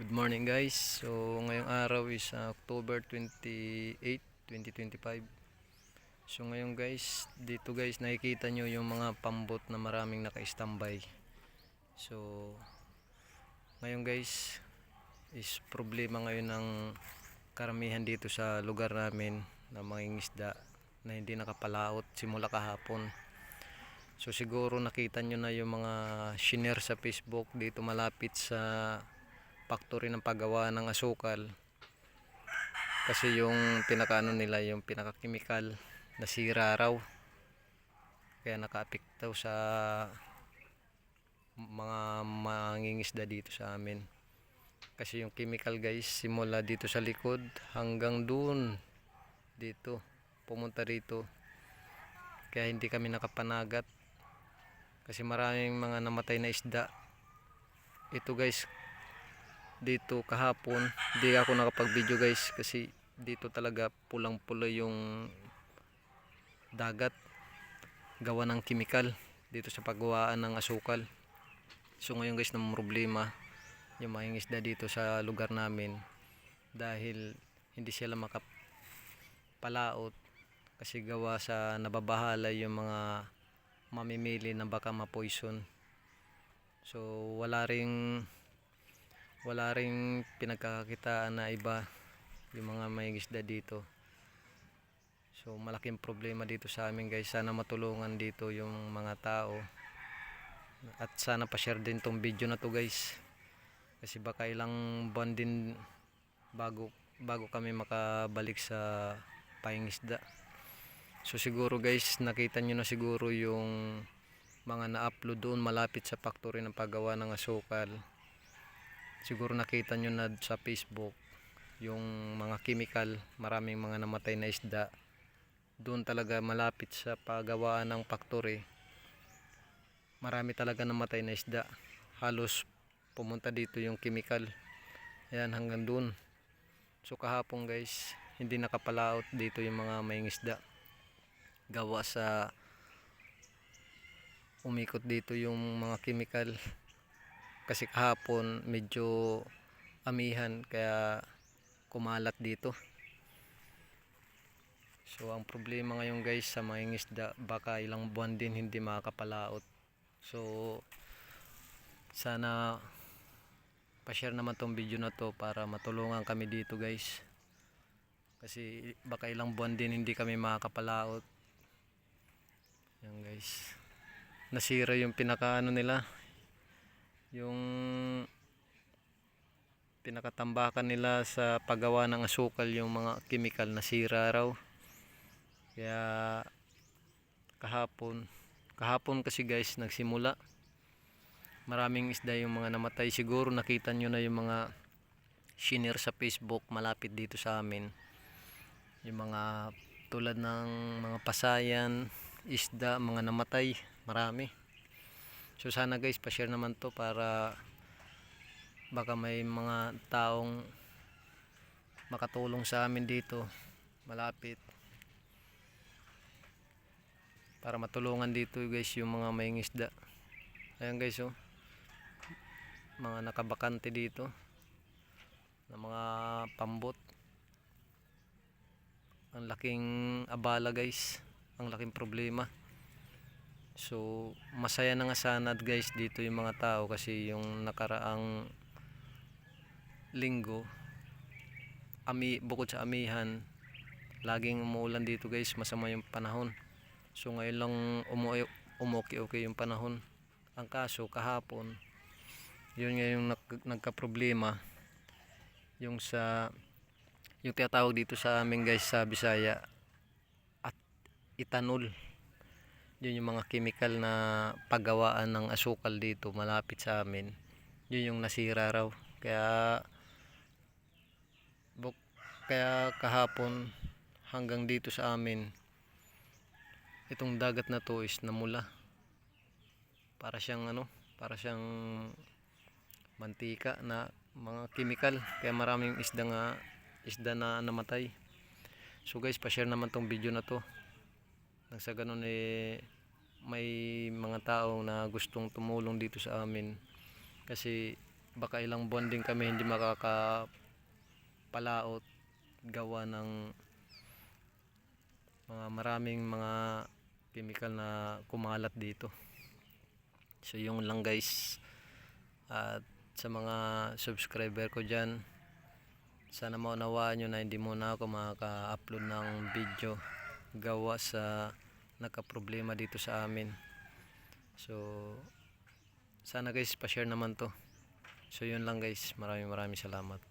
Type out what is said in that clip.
Good morning guys. So ngayong araw is uh, October 28, 2025. So ngayon guys, dito guys nakikita nyo yung mga pambot na maraming naka-standby. So ngayon guys is problema ngayon ng karamihan dito sa lugar namin na mangingisda na hindi nakapalaot simula kahapon. So siguro nakita nyo na yung mga shiner sa Facebook dito malapit sa factory ng paggawa ng asukal. Kasi yung pinakaano nila yung pinaka-chemical nasira raw. Kaya naka-apekto sa mga mangingisda dito sa amin. Kasi yung chemical guys simula dito sa likod hanggang doon dito pumunta rito. Kaya hindi kami nakapanagat kasi maraming mga namatay na isda ito guys dito kahapon. Hindi ako nakapag video guys kasi dito talaga pulang pula yung dagat. Gawa ng chemical dito sa paggawaan ng asukal. So ngayon guys ng problema yung mga isda dito sa lugar namin dahil hindi sila makapalaot kasi gawa sa nababahala yung mga mamimili na baka ma-poison. So wala ring wala ring pinagkakakitaan na iba yung mga may isda dito. So malaking problema dito sa amin guys. Sana matulungan dito yung mga tao. At sana pa-share din tong video na to guys. Kasi baka ilang buwan din bago bago kami makabalik sa paingisda. So siguro guys, nakita nyo na siguro yung mga na-upload doon malapit sa factory ng paggawa ng asukal. Siguro nakita nyo na sa Facebook yung mga chemical, maraming mga namatay na isda. Doon talaga malapit sa paggawaan ng factory. Marami talaga namatay na isda. Halos pumunta dito yung chemical. Ayan hanggang doon. So kahapon guys, hindi nakapalaot dito yung mga may isda gawa sa umikot dito yung mga chemical kasi kahapon medyo amihan kaya kumalat dito so ang problema ngayon guys sa mga isda baka ilang buwan din hindi makakapalaot so sana pa-share naman tong video na to para matulungan kami dito guys kasi baka ilang buwan din hindi kami makakapalaot yan guys. Nasira yung pinakaano nila. Yung pinakatambakan nila sa paggawa ng asukal yung mga chemical nasira raw. Kaya kahapon kahapon kasi guys nagsimula maraming isda yung mga namatay siguro nakita nyo na yung mga shinare sa facebook malapit dito sa amin yung mga tulad ng mga pasayan isda, mga namatay, marami. So sana guys, pa-share naman to para baka may mga taong makatulong sa amin dito malapit para matulungan dito guys yung mga may isda ayan guys oh. Mga nakabakante dito na mga pambot. Ang laking abala guys. Ang laking problema so masaya na nga sana guys dito yung mga tao kasi yung nakaraang linggo ami, bukod sa amihan laging umuulan dito guys masama yung panahon. So ngayon lang umu umuki okay yung panahon. Ang kaso kahapon yun nga yung nag, nagka problema yung sa yung tinatawag dito sa amin guys sa Bisaya ethanol yun yung mga chemical na paggawaan ng asukal dito malapit sa amin. Yun yung nasira raw. Kaya buk, kaya kahapon hanggang dito sa amin itong dagat na to is namula. Para siyang ano para siyang mantika na mga chemical. Kaya maraming isda nga isda na namatay. So guys pa-share naman tong video na to nang sa ganun eh may mga tao na gustong tumulong dito sa amin. Kasi baka ilang buwan din kami hindi makakapalaot gawa ng mga maraming mga chemical na kumalat dito. So yung lang guys. At sa mga subscriber ko dyan sana maunawaan nyo na hindi muna ako makaka-upload ng video gawa sa nagka-problema dito sa amin. So sana guys pa-share naman to. So yun lang guys. Maraming maraming salamat